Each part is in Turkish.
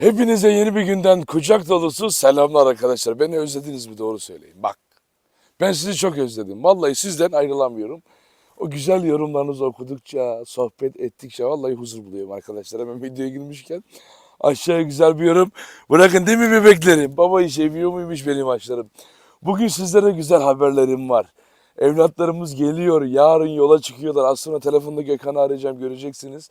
Hepinize yeni bir günden kucak dolusu selamlar arkadaşlar. Beni özlediniz mi doğru söyleyin. Bak ben sizi çok özledim. Vallahi sizden ayrılamıyorum. O güzel yorumlarınızı okudukça, sohbet ettikçe vallahi huzur buluyorum arkadaşlar. Hemen videoya girmişken aşağıya güzel bir yorum bırakın değil mi bebeklerim? Babayı seviyor muymuş benim açlarım. Bugün sizlere güzel haberlerim var. Evlatlarımız geliyor. Yarın yola çıkıyorlar. Az sonra telefonda Gökhan'ı arayacağım göreceksiniz.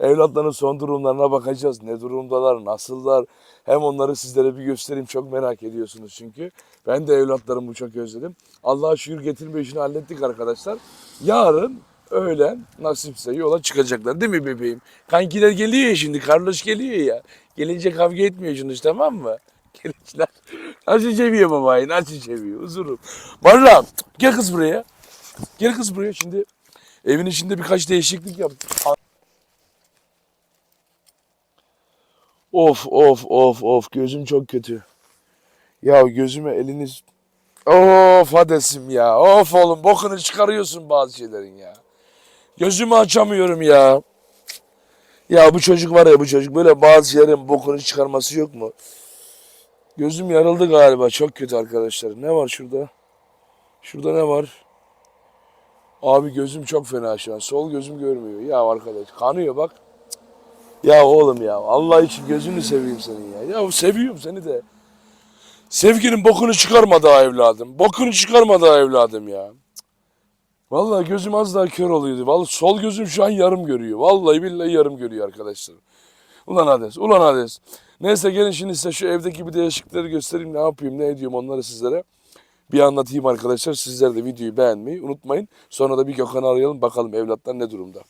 Evlatların son durumlarına bakacağız. Ne durumdalar, nasıllar? Hem onları sizlere bir göstereyim. Çok merak ediyorsunuz çünkü. Ben de evlatlarımı çok özledim. Allah'a şükür getirme işini hallettik arkadaşlar. Yarın öğlen nasipse yola çıkacaklar değil mi bebeğim? Kankiler geliyor ya şimdi. Kardeş geliyor ya. Gelince kavga etmiyorsunuz tamam mı? Gelinçler. Nasıl seviyor babayı? Nasıl seviyor? Huzurum. Valla gel kız buraya. Gel kız buraya şimdi. Evin içinde birkaç değişiklik yaptık. Of of of of gözüm çok kötü. Ya gözüme eliniz... Of Hadesim ya. Of oğlum bokunu çıkarıyorsun bazı şeylerin ya. Gözümü açamıyorum ya. Ya bu çocuk var ya bu çocuk böyle bazı şeylerin bokunu çıkarması yok mu? Gözüm yarıldı galiba. Çok kötü arkadaşlar. Ne var şurada? Şurada ne var? Abi gözüm çok fena şu an. Sol gözüm görmüyor. Ya arkadaş kanıyor bak. Ya oğlum ya Allah için gözünü seveyim senin ya. Ya seviyorum seni de. Sevginin bokunu çıkarma daha evladım. Bokunu çıkarma daha evladım ya. Vallahi gözüm az daha kör oluyordu. Vallahi sol gözüm şu an yarım görüyor. Vallahi billahi yarım görüyor arkadaşlar. Ulan Hades, ulan Hades. Neyse gelin şimdi size şu evdeki bir değişiklikleri göstereyim. Ne yapayım, ne ediyorum onları sizlere. Bir anlatayım arkadaşlar. Sizler de videoyu beğenmeyi unutmayın. Sonra da bir Gökhan'ı arayalım bakalım evlatlar ne durumda.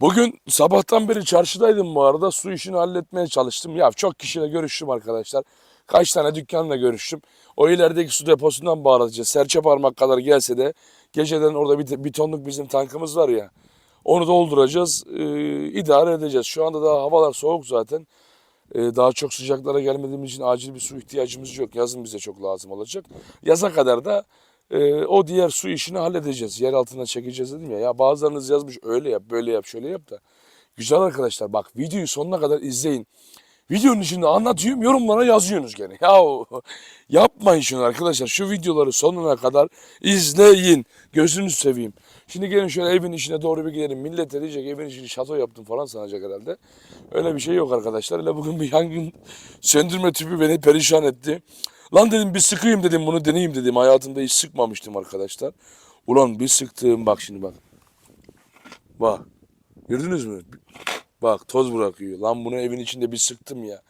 Bugün sabahtan beri çarşıdaydım bu arada. Su işini halletmeye çalıştım. Ya çok kişiyle görüştüm arkadaşlar. Kaç tane dükkanla görüştüm. O ilerideki su deposundan bağlatacağız. Serçe parmak kadar gelse de geceden orada bir, bir tonluk bizim tankımız var ya. Onu dolduracağız. Ee, idare edeceğiz. Şu anda daha havalar soğuk zaten. Ee, daha çok sıcaklara gelmediğimiz için acil bir su ihtiyacımız yok. Yazın bize çok lazım olacak. Yaza kadar da e, o diğer su işini halledeceğiz. Yer altına çekeceğiz dedim ya. Ya bazılarınız yazmış öyle yap, böyle yap, şöyle yap da. Güzel arkadaşlar bak videoyu sonuna kadar izleyin. Videonun içinde anlatıyorum yorumlara yazıyorsunuz gene. Ya yapmayın şunu arkadaşlar. Şu videoları sonuna kadar izleyin. Gözünüzü seveyim. Şimdi gelin şöyle evin içine doğru bir gidelim. Millet de diyecek evin içini şato yaptım falan sanacak herhalde. Öyle bir şey yok arkadaşlar. Hele bugün bir yangın söndürme tüpü beni perişan etti. Lan dedim bir sıkayım dedim bunu deneyeyim dedim. Hayatımda hiç sıkmamıştım arkadaşlar. Ulan bir sıktığım bak şimdi bak. Bak. Gördünüz mü? Bak toz bırakıyor. Lan bunu evin içinde bir sıktım ya.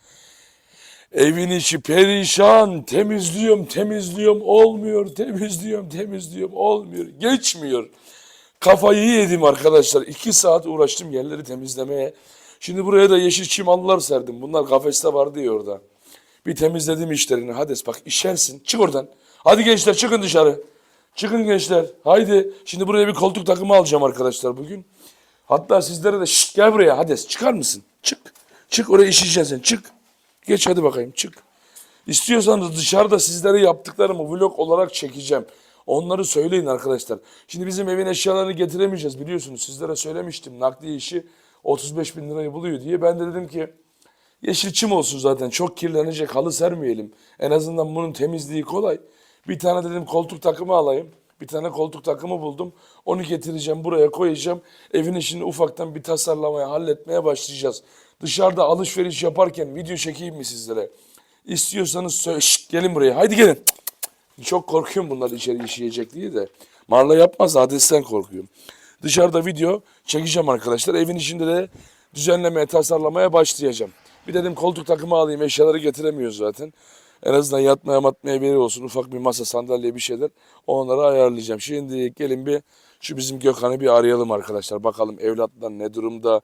Evin içi perişan. Temizliyorum, temizliyorum. Olmuyor. Temizliyorum, temizliyorum. Olmuyor. Geçmiyor. Kafayı yedim arkadaşlar. İki saat uğraştım yerleri temizlemeye. Şimdi buraya da yeşil çim halılar serdim. Bunlar kafeste vardı ya orada. Bir temizledim işlerini. Hades bak işersin. Çık oradan. Hadi gençler çıkın dışarı. Çıkın gençler. Haydi. Şimdi buraya bir koltuk takımı alacağım arkadaşlar bugün. Hatta sizlere de şşt gel buraya Hades çıkar mısın? Çık. Çık oraya işeyeceksin sen çık. Geç hadi bakayım çık. İstiyorsanız dışarıda sizlere yaptıklarımı vlog olarak çekeceğim. Onları söyleyin arkadaşlar. Şimdi bizim evin eşyalarını getiremeyeceğiz biliyorsunuz. Sizlere söylemiştim nakliye işi 35 bin lirayı buluyor diye. Ben de dedim ki yeşil çim olsun zaten çok kirlenecek halı sermeyelim. En azından bunun temizliği kolay. Bir tane dedim koltuk takımı alayım. Bir tane koltuk takımı buldum. Onu getireceğim buraya koyacağım. Evin içini ufaktan bir tasarlamaya halletmeye başlayacağız. Dışarıda alışveriş yaparken video çekeyim mi sizlere? İstiyorsanız söyle. Şşt, gelin buraya. Haydi gelin. Çok korkuyorum bunlar içeri işleyecek diye de. Marla yapmaz Hades'ten korkuyorum. Dışarıda video çekeceğim arkadaşlar. Evin içinde de düzenlemeye, tasarlamaya başlayacağım. Bir dedim koltuk takımı alayım. Eşyaları getiremiyoruz zaten. En azından yatmaya matmaya bir yeri olsun. Ufak bir masa, sandalye bir şeyler. Onları ayarlayacağım. Şimdi gelin bir şu bizim Gökhan'ı bir arayalım arkadaşlar. Bakalım evlatlar ne durumda?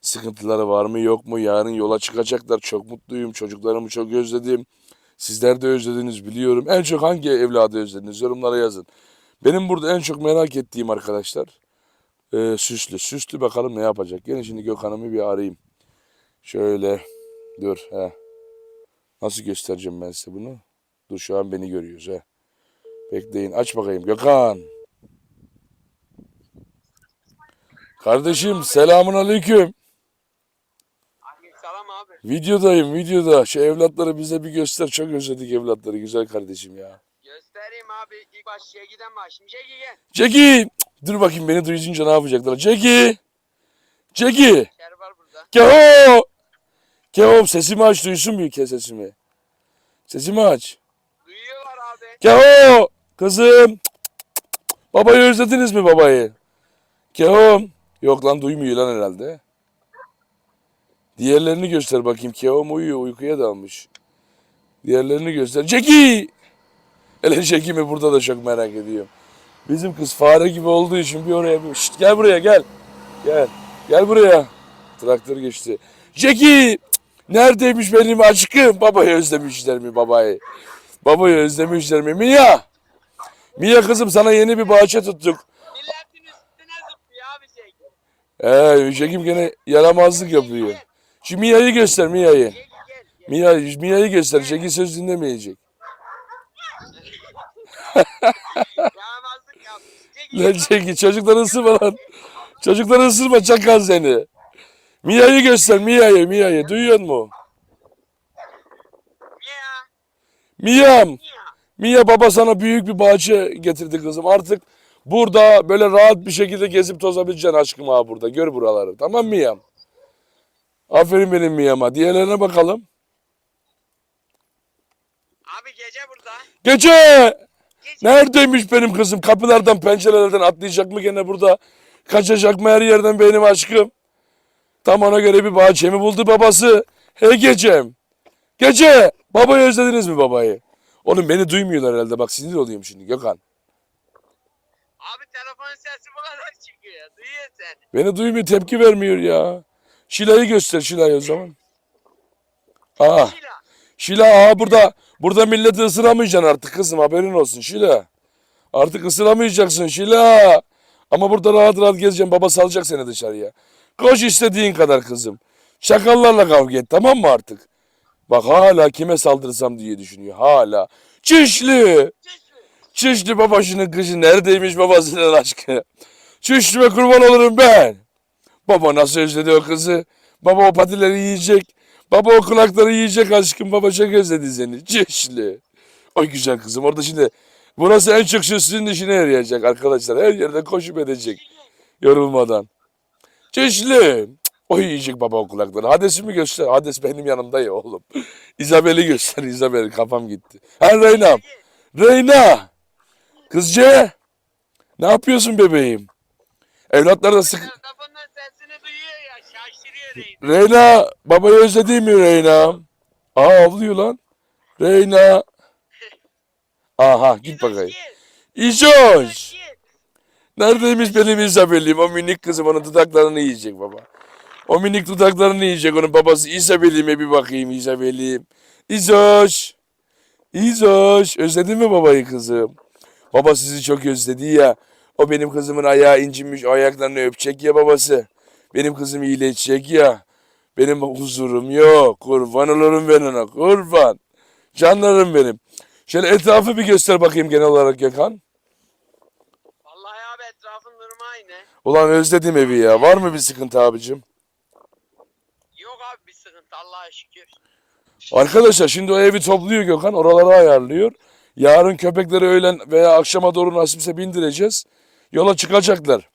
Sıkıntıları var mı yok mu? Yarın yola çıkacaklar. Çok mutluyum. Çocuklarımı çok özledim. Sizler de özlediniz biliyorum. En çok hangi evladı özlediniz? Yorumlara yazın. Benim burada en çok merak ettiğim arkadaşlar e, Süslü. Süslü bakalım ne yapacak. Gelin şimdi Gökhan'ımı bir arayayım. Şöyle dur. He. Nasıl göstereceğim ben size bunu? Dur şu an beni görüyoruz he. Bekleyin aç bakayım Gökhan. Kardeşim selamun aleyküm. Selam abi. Videodayım videoda. Şu evlatları bize bir göster. Çok özledik evlatları güzel kardeşim ya. Göstereyim abi. İlk baş Şegi'den başlayayım. Şegi gel. Jackie! Cık, Dur bakayım beni duyunca ne yapacaklar? Jackie! Jackie! Şer var burada. Keho! Keho sesimi aç duysun bir kez sesimi. Sesimi aç. Duyuyorlar abi. Keho! Kızım! Babayı özlediniz mi babayı? Keho! Yok lan duymuyor lan herhalde. Diğerlerini göster bakayım. Keho uyuyor uykuya dalmış. Diğerlerini göster. Jackie! Hele Jackie mi burada da çok merak ediyorum. Bizim kız fare gibi olduğu için bir oraya bir... Şşt, gel buraya gel. Gel. Gel buraya. Traktör geçti. Jackie! Neredeymiş benim aşkım? Babayı özlemişler mi babayı? Babayı özlemişler mi? Mia! Mia kızım sana yeni bir bahçe tuttuk. Milletin üstüne zıplıyor abi Şegi. Ee, Jackie gene yaramazlık yapıyor. Şu Mia'yı göster Mia'yı. Mia, Mia'yı göster. Jackie söz dinlemeyecek. Yaramazlık yap. Şegi Lan Jackie çocukları ısırma lan. Çocukları ısırma çakal seni. Mia'yı göster Mia'yı Mia'yı. Duyuyor musun? Mia. Mia'm. Mia. Mia baba sana büyük bir bahçe getirdi kızım. Artık burada böyle rahat bir şekilde gezip tozabileceksin aşkım ha burada. Gör buraları. Tamam Mia'm? Aferin benim Mia'ma. Diğerlerine bakalım. Abi gece burada. Gece! Gece. Neredeymiş benim kızım? Kapılardan, pencerelerden atlayacak mı gene burada? Kaçacak mı her yerden benim aşkım? Tam ona göre bir bahçemi buldu babası. Hey gecem. Gece! Babayı özlediniz mi babayı? Oğlum beni duymuyorlar herhalde. Bak sinir oluyorum şimdi Gökhan. Abi telefonun sesi bu kadar çıkıyor. Duyuyor sen. Beni duymuyor, tepki vermiyor ya. Şila'yı göster Şila'yı o zaman. Aa, Şila. Şila aa burada burada milleti ısıramayacaksın artık kızım haberin olsun Şila. Artık ısıramayacaksın Şila. Ama burada rahat rahat gezeceksin baba salacak seni dışarıya. Koş istediğin kadar kızım. Çakallarla kavga et tamam mı artık? Bak hala kime saldırsam diye düşünüyor hala. Çişli. Çişli babasının kızı neredeymiş babasının aşkı? Çişlime kurban olurum ben. Baba nasıl özledi o kızı? Baba o patileri yiyecek. Baba o kulakları yiyecek aşkım. Baba çok özledi seni. Çişli. Oy güzel kızım. Orada şimdi burası en çok sizin işine yarayacak arkadaşlar. Her yerde koşup edecek. Yorulmadan. Çişli. Cık, O yiyecek baba o kulakları. Hades'i mi göster? Hades benim yanımda ya oğlum. İzabel'i göster. İzabel kafam gitti. Ha Reyna'm. Reyna. Kızcı. Ne yapıyorsun bebeğim? Evlatlar da sık... Telefonun sesini duyuyor ya. Şaşırıyor Reyn. Reyna. Babayı özledin mi Reyna? Aa avlıyor lan. Reyna. Aha git bakayım. İşoş. Neredeymiş benim İzabel'im? O minik kızım onun dudaklarını yiyecek baba. O minik dudaklarını yiyecek onun babası İzabel'ime bir bakayım İzabel'im. İzoş. İzoş. Özledin mi babayı kızım? Baba sizi çok özledi ya. O benim kızımın ayağı incinmiş. O ayaklarını öpecek ya babası. Benim kızım iyileşecek ya. Benim huzurum yok. Kurban olurum ben ona. Kurban. Canlarım benim. Şöyle etrafı bir göster bakayım genel olarak Gökhan. Vallahi abi etrafın durumu aynı. Ulan özledim evi ya. Var mı bir sıkıntı abicim? Yok abi bir sıkıntı Allah'a şükür. Arkadaşlar şimdi o evi topluyor Gökhan. Oraları ayarlıyor. Yarın köpekleri öğlen veya akşama doğru nasipse bindireceğiz. Yola çıkacaklar.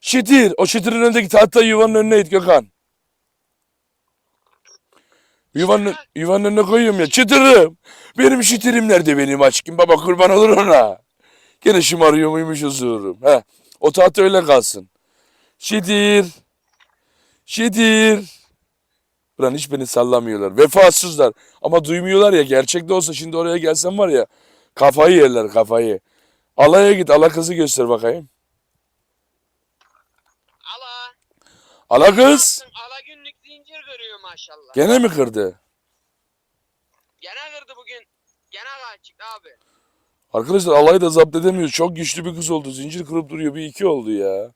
Şitir. O şitirin önündeki tahta yuvanın önüne it Gökhan. Yuvanın, yuvanın önüne koyuyorum ya. Çıtırım. Benim şitirim nerede benim aşkım? Baba kurban olur ona. Gene şımarıyor muymuş huzurum. He. O tahta öyle kalsın. Şitir. Şitir. Ulan hiç beni sallamıyorlar. Vefasızlar. Ama duymuyorlar ya. Gerçekte olsa şimdi oraya gelsem var ya. Kafayı yerler kafayı. Alaya git. Ala kızı göster bakayım. Ala. Ala kız. Ala günlük zincir kırıyor maşallah. Gene mi kırdı? Gene kırdı bugün. Gene kaçtık abi. Arkadaşlar alayı da zapt edemiyoruz. Çok güçlü bir kız oldu. Zincir kırıp duruyor. Bir iki oldu ya.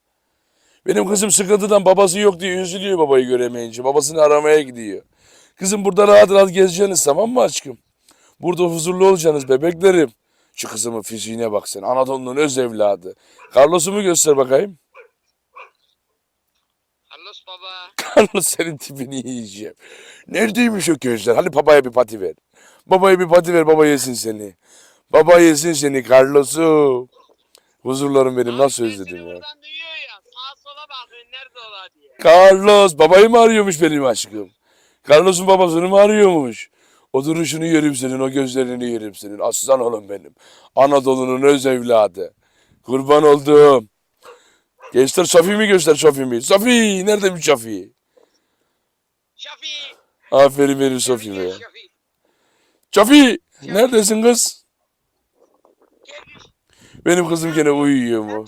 Benim kızım sıkıntıdan babası yok diye üzülüyor babayı göremeyince. Babasını aramaya gidiyor. Kızım burada rahat rahat gezeceksiniz tamam mı aşkım? Burada huzurlu olacaksınız bebeklerim. Şu kızımın fiziğine bak sen. Anadolu'nun öz evladı. Carlos'umu göster bakayım. Carlos baba. Carlos senin tipini yiyeceğim. Neredeymiş o gözler? Hadi babaya bir pati ver. Babaya bir pati ver baba yesin seni. Baba yesin seni Carlos'um. Huzurlarım benim nasıl Abi özledim sesini ya. ya. Bakıyor nerede ola diye. Carlos babayı mı arıyormuş benim aşkım? Carlos'un babasını mı arıyormuş? O duruşunu yerim senin, o gözlerini yerim senin. Aslan oğlum benim. Anadolu'nun öz evladı. Kurban oldum. Göster Sofi'mi göster Sofi'mi. Sofi nerede bu Sofi? Şafii. Aferin benim Sofi'me. Sofi neredesin kız? Benim kızım gene uyuyor mu?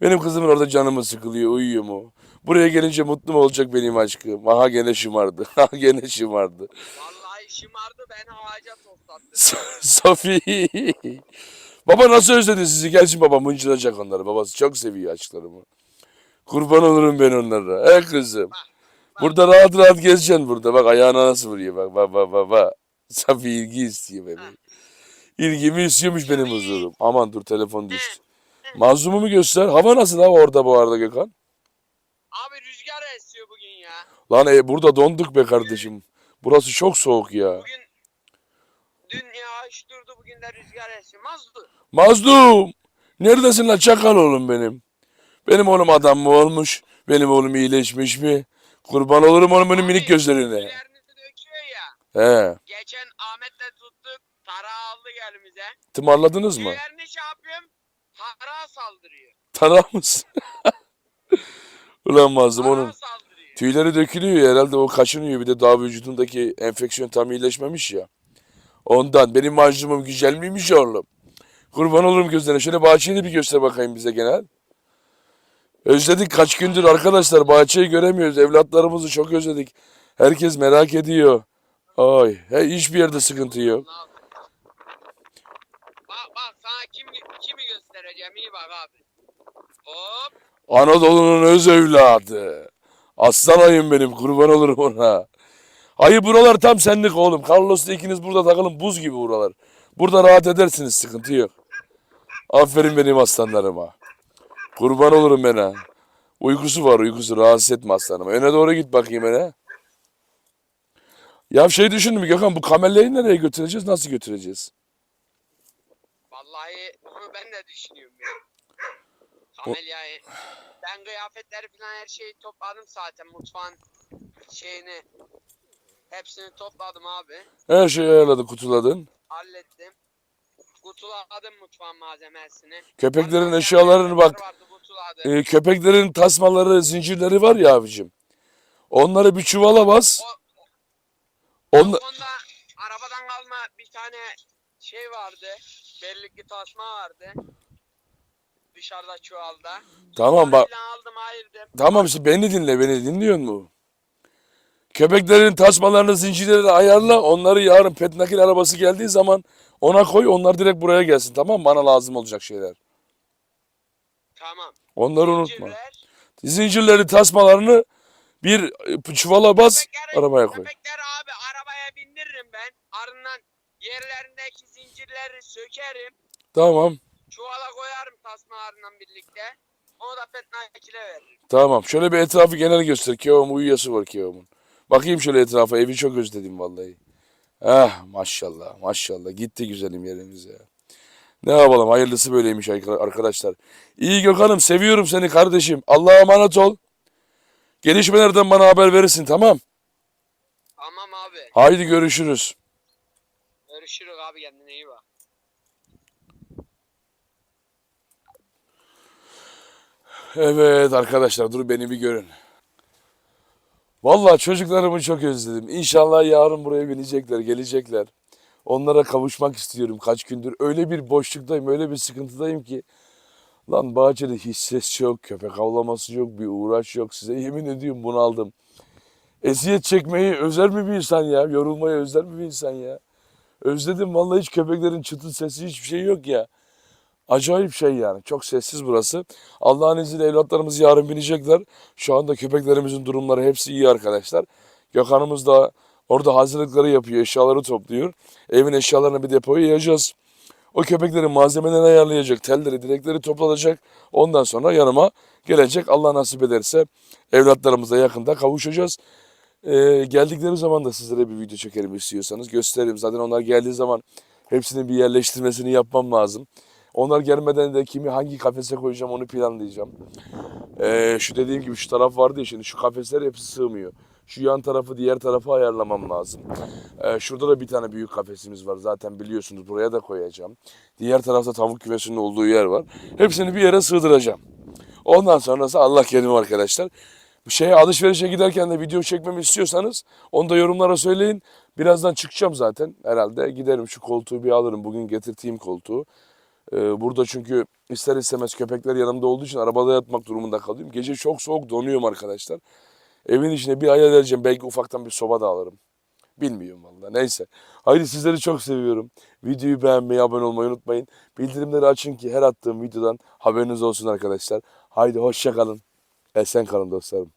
Benim kızımın orada canımı sıkılıyor uyuyor mu? Buraya gelince mutlu mu olacak benim aşkım? Aha gene şımardı. Aha gene şımardı. Vallahi şımardı beni ağaca toslattı. Sofi. Baba nasıl özledi sizi? Gelsin baba mıncıracak onları. Babası çok seviyor aşklarımı. Kurban olurum ben onlara. He kızım. Burada rahat rahat gezeceksin burada. Bak ayağına nasıl vuruyor. Bak bak bak bak. bak. Sofi ilgi istiyor benim. İlgimi istiyormuş benim huzurum. Aman dur telefon düştü. Mazlumumu göster. Hava nasıl hava orada bu arada Gökhan? Abi rüzgar esiyor bugün ya. Lan e, burada donduk be kardeşim. Burası çok soğuk ya. Bugün dün yağış durdu bugün de rüzgar esiyor. Mazlu. Mazlum. Neredesin lan çakal oğlum benim? Benim oğlum adam mı olmuş? Benim oğlum iyileşmiş mi? Kurban olurum onun benim minik gözlerine. Tüylerinizi döküyor ya. He. Geçen Ahmet'le tuttuk. Tara aldı elimize. Tımarladınız mı? Tüylerini şey yapıyorum. Tara saldırıyor. Tara mısın? Ulan Mazlum onun saldırıyor. tüyleri dökülüyor ya, herhalde o kaşınıyor bir de daha vücudundaki enfeksiyon tam iyileşmemiş ya. Ondan benim mazlumum güzel miymiş oğlum? Kurban olurum gözlerine. Şöyle bahçeyi de bir göster bakayım bize genel. Özledik kaç gündür arkadaşlar bahçeyi göremiyoruz. Evlatlarımızı çok özledik. Herkes merak ediyor. Ay, he, hiçbir yerde sıkıntı yok. Ne yapayım? Bak bak sana kim, kimi iyi bak abi. Hop. Anadolu'nun öz evladı. Aslan ayım benim kurban olurum ona. Hayır buralar tam senlik oğlum. Carlos'la ikiniz burada takılın buz gibi buralar. Burada rahat edersiniz sıkıntı yok. Aferin benim aslanlarıma. Kurban olurum ben ha. Uykusu var uykusu rahatsız etme aslanım. Öne doğru git bakayım öne. Ya şey düşündüm Gökhan bu kamelleri nereye götüreceğiz nasıl götüreceğiz? Vallahi ben de düşünüyorum ya. Kamelyayı. Ben kıyafetleri falan her şeyi topladım zaten mutfağın şeyini. Hepsini topladım abi. Her şeyi ayarladın kutuladın. Hallettim. Kutuladım mutfağın malzemesini. Köpeklerin Ondan eşyalarını bak. vardı, kutuladım. e, köpeklerin tasmaları, zincirleri var ya abicim. Onları bir çuvala bas. O, Onla... Onda arabadan kalma bir tane şey vardı. Bellikli tasma vardı. Dışarıda çuvalda. Tamam bak. Aldım ayırdım. Tamam işte beni dinle, beni dinliyor mu? Köpeklerin tasmalarını, zincirlerini ayarla. Onları yarın pet nakil arabası geldiği zaman ona koy. Onlar direkt buraya gelsin tamam mı? Bana lazım olacak şeyler. Tamam. Onları unutma. Zincirler. Zincirleri, tasmalarını bir çuvala bas, Köpekleri, arabaya koy. Köpekleri abi arabaya bindiririm ben. Ardından yerlerindeki zincirleri sökerim. Tamam. Çuvala koyarım tasmalarından birlikte. Onu da nakile veririm. Tamam. Şöyle bir etrafı genel göster. Kevom uyuyası var Kevom'un. Bakayım şöyle etrafa. Evi çok özledim vallahi. Ah maşallah maşallah. Gitti güzelim yerimiz ya. Ne yapalım hayırlısı böyleymiş arkadaşlar. İyi Gökhan'ım seviyorum seni kardeşim. Allah'a emanet ol. Gelişmelerden bana haber verirsin tamam. Tamam abi. Haydi görüşürüz. Kendine iyi bak. Evet arkadaşlar dur beni bir görün. Vallahi çocuklarımı çok özledim. İnşallah yarın buraya binecekler, gelecekler. Onlara kavuşmak istiyorum kaç gündür. Öyle bir boşluktayım, öyle bir sıkıntıdayım ki. Lan bahçede hiç ses yok, köpek avlaması yok, bir uğraş yok. Size yemin ediyorum bunaldım. Eziyet çekmeyi özer mi bir insan ya? Yorulmayı özler mi bir insan ya? Özledim vallahi hiç köpeklerin çıtı sesi hiçbir şey yok ya. Acayip şey yani. Çok sessiz burası. Allah'ın izniyle evlatlarımız yarın binecekler. Şu anda köpeklerimizin durumları hepsi iyi arkadaşlar. Gökhan'ımız da orada hazırlıkları yapıyor, eşyaları topluyor. Evin eşyalarını bir depoya yiyeceğiz. O köpeklerin malzemelerini ayarlayacak, telleri, direkleri toplanacak. Ondan sonra yanıma gelecek. Allah nasip ederse evlatlarımıza yakında kavuşacağız. Ee, geldikleri zaman da sizlere bir video çekerim istiyorsanız gösteririm. Zaten onlar geldiği zaman hepsinin bir yerleştirmesini yapmam lazım. Onlar gelmeden de kimi hangi kafese koyacağım onu planlayacağım. Ee, şu dediğim gibi şu taraf vardı ya şimdi şu kafesler hepsi sığmıyor. Şu yan tarafı diğer tarafı ayarlamam lazım. Ee, şurada da bir tane büyük kafesimiz var zaten biliyorsunuz buraya da koyacağım. Diğer tarafta tavuk küvesinin olduğu yer var. Hepsini bir yere sığdıracağım. Ondan sonrası Allah kerim arkadaşlar. Şeye alışverişe giderken de video çekmemi istiyorsanız onu da yorumlara söyleyin. Birazdan çıkacağım zaten herhalde. Giderim şu koltuğu bir alırım. Bugün getirtiğim koltuğu. Ee, burada çünkü ister istemez köpekler yanımda olduğu için arabada yatmak durumunda kalıyorum. Gece çok soğuk donuyorum arkadaşlar. Evin içine bir ayar vereceğim. Belki ufaktan bir soba da alırım. Bilmiyorum valla. Neyse. Haydi sizleri çok seviyorum. Videoyu beğenmeyi, abone olmayı unutmayın. Bildirimleri açın ki her attığım videodan haberiniz olsun arkadaşlar. Haydi hoşça kalın. Esen kalın dostlarım.